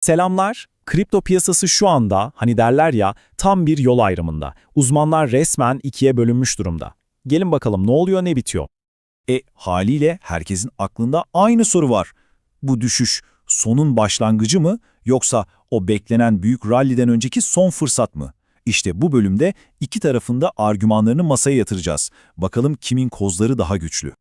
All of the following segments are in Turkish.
Selamlar. Kripto piyasası şu anda hani derler ya tam bir yol ayrımında. Uzmanlar resmen ikiye bölünmüş durumda. Gelin bakalım ne oluyor ne bitiyor. E haliyle herkesin aklında aynı soru var. Bu düşüş sonun başlangıcı mı yoksa o beklenen büyük ralliden önceki son fırsat mı? İşte bu bölümde iki tarafında argümanlarını masaya yatıracağız. Bakalım kimin kozları daha güçlü.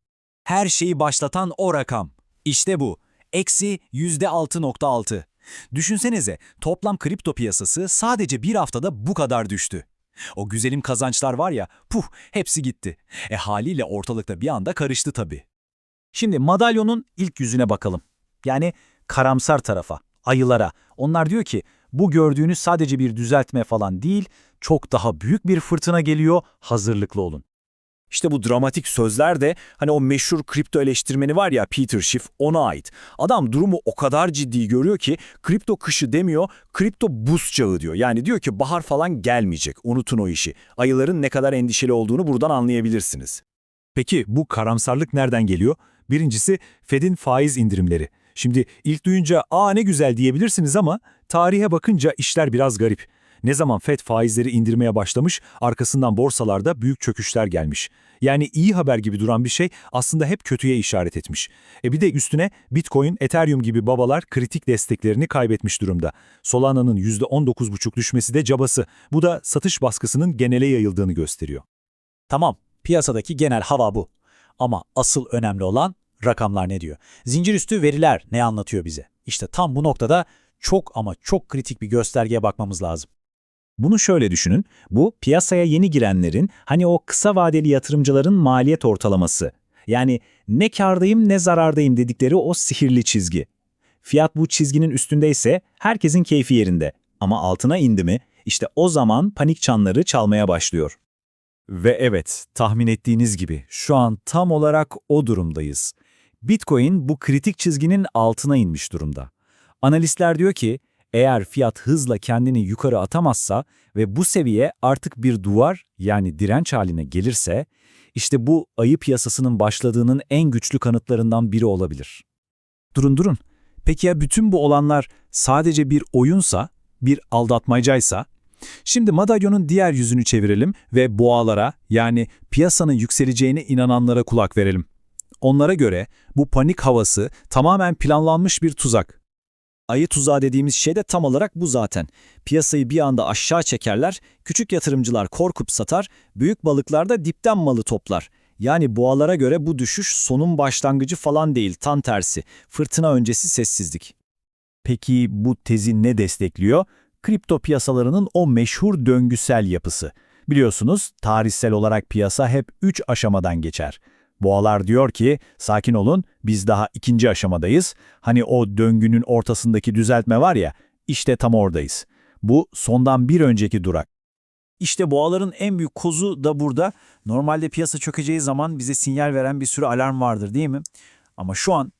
Her şeyi başlatan o rakam. İşte bu. Eksi %6.6. Düşünsenize toplam kripto piyasası sadece bir haftada bu kadar düştü. O güzelim kazançlar var ya, puh hepsi gitti. E haliyle ortalıkta bir anda karıştı tabii. Şimdi madalyonun ilk yüzüne bakalım. Yani karamsar tarafa, ayılara. Onlar diyor ki bu gördüğünüz sadece bir düzeltme falan değil, çok daha büyük bir fırtına geliyor, hazırlıklı olun. İşte bu dramatik sözler de hani o meşhur kripto eleştirmeni var ya Peter Schiff ona ait. Adam durumu o kadar ciddi görüyor ki kripto kışı demiyor, kripto buz çağı diyor. Yani diyor ki bahar falan gelmeyecek, unutun o işi. Ayıların ne kadar endişeli olduğunu buradan anlayabilirsiniz. Peki bu karamsarlık nereden geliyor? Birincisi Fed'in faiz indirimleri. Şimdi ilk duyunca ''aa ne güzel'' diyebilirsiniz ama tarihe bakınca işler biraz garip. Ne zaman Fed faizleri indirmeye başlamış, arkasından borsalarda büyük çöküşler gelmiş. Yani iyi haber gibi duran bir şey aslında hep kötüye işaret etmiş. E bir de üstüne Bitcoin, Ethereum gibi babalar kritik desteklerini kaybetmiş durumda. Solana'nın %19,5 düşmesi de cabası. Bu da satış baskısının genele yayıldığını gösteriyor. Tamam, piyasadaki genel hava bu. Ama asıl önemli olan rakamlar ne diyor? Zincirüstü veriler ne anlatıyor bize? İşte tam bu noktada çok ama çok kritik bir göstergeye bakmamız lazım. Bunu şöyle düşünün, bu piyasaya yeni girenlerin, hani o kısa vadeli yatırımcıların maliyet ortalaması. Yani ne kardayım ne zarardayım dedikleri o sihirli çizgi. Fiyat bu çizginin üstündeyse herkesin keyfi yerinde. Ama altına indi mi, işte o zaman panik çanları çalmaya başlıyor. Ve evet, tahmin ettiğiniz gibi şu an tam olarak o durumdayız. Bitcoin bu kritik çizginin altına inmiş durumda. Analistler diyor ki, eğer fiyat hızla kendini yukarı atamazsa ve bu seviye artık bir duvar yani direnç haline gelirse, işte bu ayı piyasasının başladığının en güçlü kanıtlarından biri olabilir. Durun durun. Peki ya bütün bu olanlar sadece bir oyunsa, bir aldatmacaysa? Şimdi madalyonun diğer yüzünü çevirelim ve boğalara yani piyasanın yükseleceğine inananlara kulak verelim. Onlara göre bu panik havası tamamen planlanmış bir tuzak. Ayı tuzağı dediğimiz şey de tam olarak bu zaten. Piyasayı bir anda aşağı çekerler, küçük yatırımcılar korkup satar, büyük balıklar da dipten malı toplar. Yani boğalara göre bu düşüş sonun başlangıcı falan değil, tam tersi. Fırtına öncesi sessizlik. Peki bu tezi ne destekliyor? Kripto piyasalarının o meşhur döngüsel yapısı. Biliyorsunuz tarihsel olarak piyasa hep 3 aşamadan geçer. Boğalar diyor ki, sakin olun biz daha ikinci aşamadayız. Hani o döngünün ortasındaki düzeltme var ya, işte tam oradayız. Bu sondan bir önceki durak. İşte boğaların en büyük kozu da burada. Normalde piyasa çökeceği zaman bize sinyal veren bir sürü alarm vardır değil mi? Ama şu an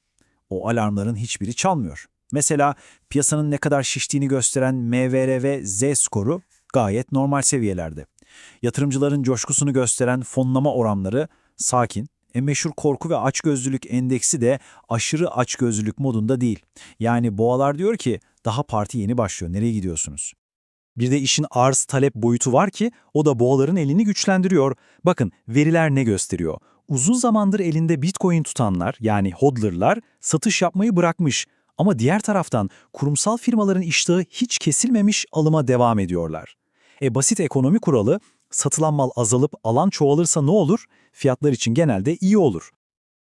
o alarmların hiçbiri çalmıyor. Mesela piyasanın ne kadar şiştiğini gösteren MVR ve Z skoru gayet normal seviyelerde. Yatırımcıların coşkusunu gösteren fonlama oranları sakin. E meşhur korku ve açgözlülük endeksi de aşırı açgözlülük modunda değil. Yani boğalar diyor ki daha parti yeni başlıyor nereye gidiyorsunuz? Bir de işin arz talep boyutu var ki o da boğaların elini güçlendiriyor. Bakın veriler ne gösteriyor? Uzun zamandır elinde bitcoin tutanlar yani hodlerlar satış yapmayı bırakmış. Ama diğer taraftan kurumsal firmaların iştahı hiç kesilmemiş alıma devam ediyorlar. E basit ekonomi kuralı satılan mal azalıp alan çoğalırsa ne olur? Fiyatlar için genelde iyi olur.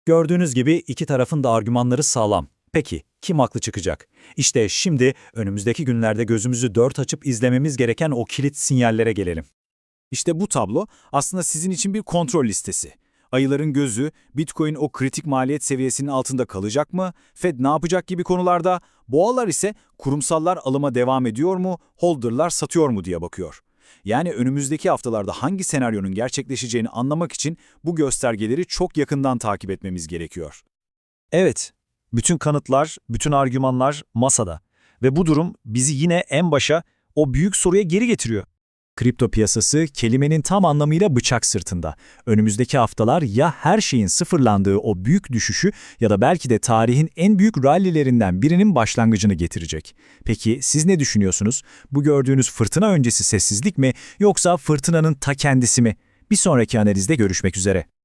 Gördüğünüz gibi iki tarafın da argümanları sağlam. Peki kim haklı çıkacak? İşte şimdi önümüzdeki günlerde gözümüzü dört açıp izlememiz gereken o kilit sinyallere gelelim. İşte bu tablo aslında sizin için bir kontrol listesi. Ayıların gözü, Bitcoin o kritik maliyet seviyesinin altında kalacak mı? Fed ne yapacak gibi konularda, boğalar ise kurumsallar alıma devam ediyor mu, holderlar satıyor mu diye bakıyor. Yani önümüzdeki haftalarda hangi senaryonun gerçekleşeceğini anlamak için bu göstergeleri çok yakından takip etmemiz gerekiyor. Evet, bütün kanıtlar, bütün argümanlar masada. Ve bu durum bizi yine en başa o büyük soruya geri getiriyor. Kripto piyasası kelimenin tam anlamıyla bıçak sırtında. Önümüzdeki haftalar ya her şeyin sıfırlandığı o büyük düşüşü ya da belki de tarihin en büyük rallilerinden birinin başlangıcını getirecek. Peki siz ne düşünüyorsunuz? Bu gördüğünüz fırtına öncesi sessizlik mi yoksa fırtınanın ta kendisi mi? Bir sonraki analizde görüşmek üzere.